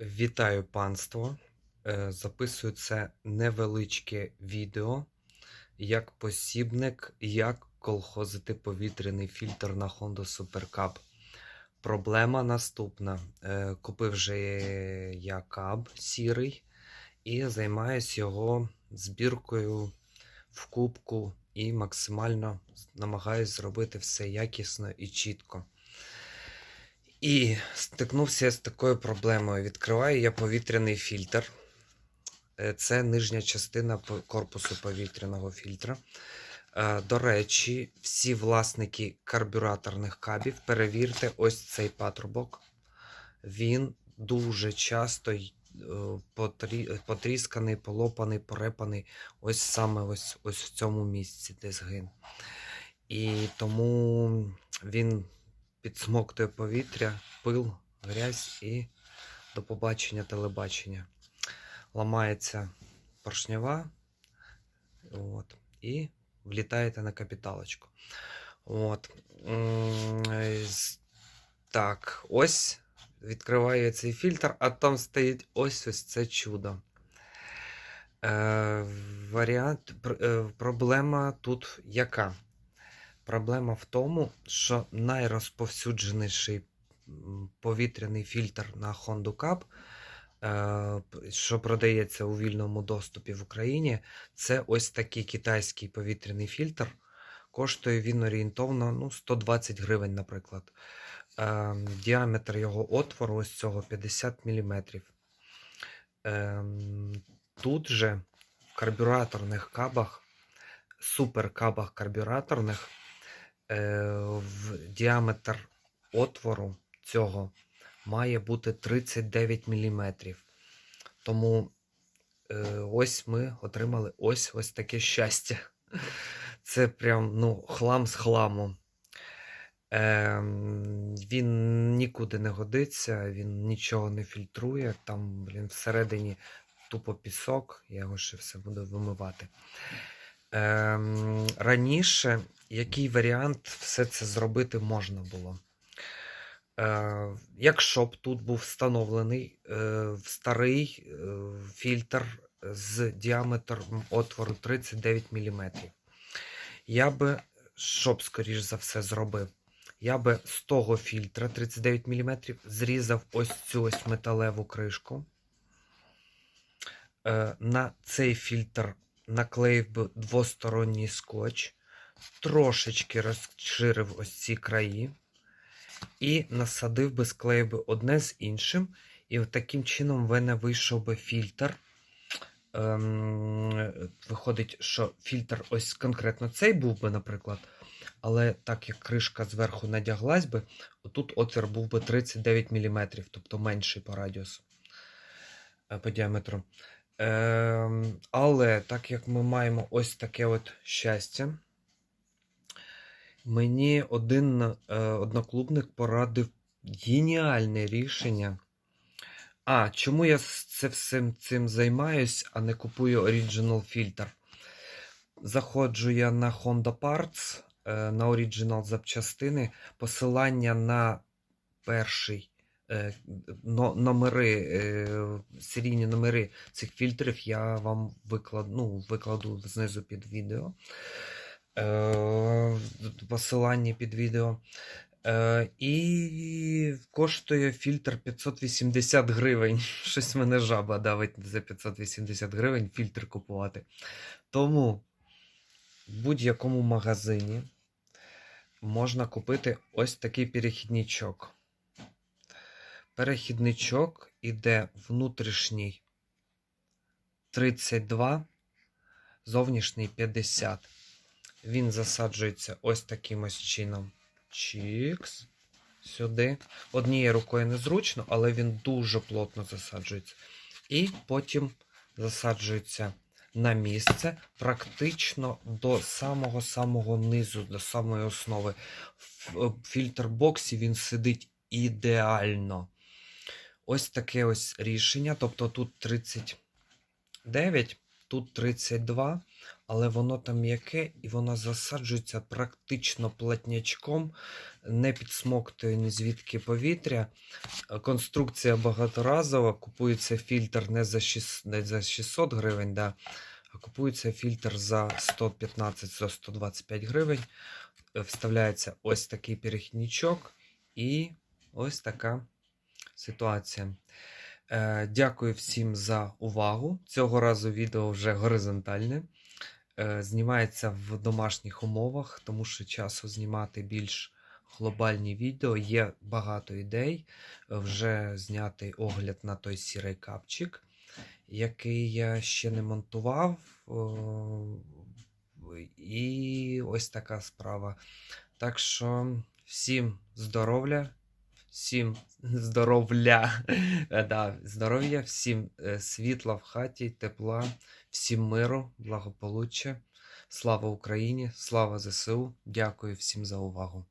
Вітаю панство! Е, Записую це невеличке відео як посібник, як колхозити повітряний фільтр на Honda Super Cab. Проблема наступна. Е, Купив вже я каб сірий і займаюсь його збіркою в кубку і максимально намагаюсь зробити все якісно і чітко. І стикнувся з такою проблемою. Відкриваю я повітряний фільтр. Е, Це нижня частина корпусу повітряного фільтра. Е, До речі, всі власники карбюраторних кабів, перевірте ось цей патрубок. Він дуже часто е, потрі- потрісканий, полопаний, порепаний ось саме ось, ось в цьому місці, де згин. І тому він підсмоктує повітря, пил, грязь і до побачення телебачення. Ламається поршнева, от, і влітаєте на капіталочку. От. Так, ось відкриваю цей фільтр, а там стоїть ось ось це чудо. Е, варіант, е, проблема тут яка? Проблема в тому, що найрозповсюдженіший повітряний фільтр на Honda Cup, е, що продається у вільному доступі в Україні, це ось такий китайський повітряний фільтр. Коштує він орієнтовно ну, 120 гривень, наприклад. Е, Діаметр його отвору ось цього 50 мм. Тут же в карбюраторних кабах, суперкабах карбюраторних, е, в діаметр отвору цього має бути 39 мм. Тому е, ось ми отримали ось ось таке щастя. Це прям ну, хлам з хламу. Ем, він нікуди не годиться, він нічого не фільтрує. Там, блін, всередині тупо пісок, я його ще все буду вимивати. Ем, раніше який варіант все це зробити можна було? Е, якщо б тут був встановлений е, старий е, фільтр з діаметром отвору 39 мм, я би, що б, скоріш за все, зробив? Я би з того фільтра 39 мм зрізав ось цю ось металеву кришку. Е, на цей фільтр наклеїв би двосторонній скотч, трошечки розширив ось ці краї і насадив би, склеїв би одне з іншим, і таким чином в мене вийшов би фільтр. Ем, виходить, що фільтр ось конкретно цей був би, наприклад, але так як кришка зверху надяглась би, отут отвір був би 39 мм, тобто менший по радіусу е, по діаметру. Ем, але так як ми маємо ось таке от щастя, мені один е, одноклубник порадив геніальне рішення. А, чому я це всім цим займаюсь, а не купую Original фільтр? Заходжу я на Honda Parts, е, на Original запчастини, посилання на перший е, номери, е, серійні номери цих фільтрів я вам викладу, ну, викладу знизу під відео. Е, посилання під відео. Е, і коштує фільтр 580 гривень. Щось мене жаба давить за 580 гривень фільтр купувати. Тому в будь-якому магазині можна купити ось такий перехідничок. Перехідничок іде внутрішній 32, зовнішній 50. Він засаджується ось таким ось чином. Чікс. Сюди. Однією рукою незручно, але він дуже плотно засаджується. І потім засаджується на місце практично до самого-самого низу, до самої основи. В фільтр боксі він сидить ідеально. Ось таке ось рішення. Тобто тут 39, тут 32. але воно там м'яке і воно засаджується практично платнячком, не підсмоктує ні звідки повітря. Конструкція багаторазова, купується фільтр не за 6, не за 600 гривень, да, а купується фільтр за 115-125 гривень. Вставляється ось такий перехідничок і ось така ситуація. Е, Дякую всім за увагу. Цього разу відео вже горизонтальне. Е, Знімається в домашніх умовах, тому що часу знімати більш глобальні відео. Є багато ідей. Е, Вже знятий огляд на той сірий капчик, який я ще не монтував. О, І ось така справа. Так що всім здоров'я, всім здоров'я, Е, да, здоров'я, всім е, світла в хаті, тепла, всім миру, благополуччя. Слава Україні, слава ЗСУ. Дякую всім за увагу.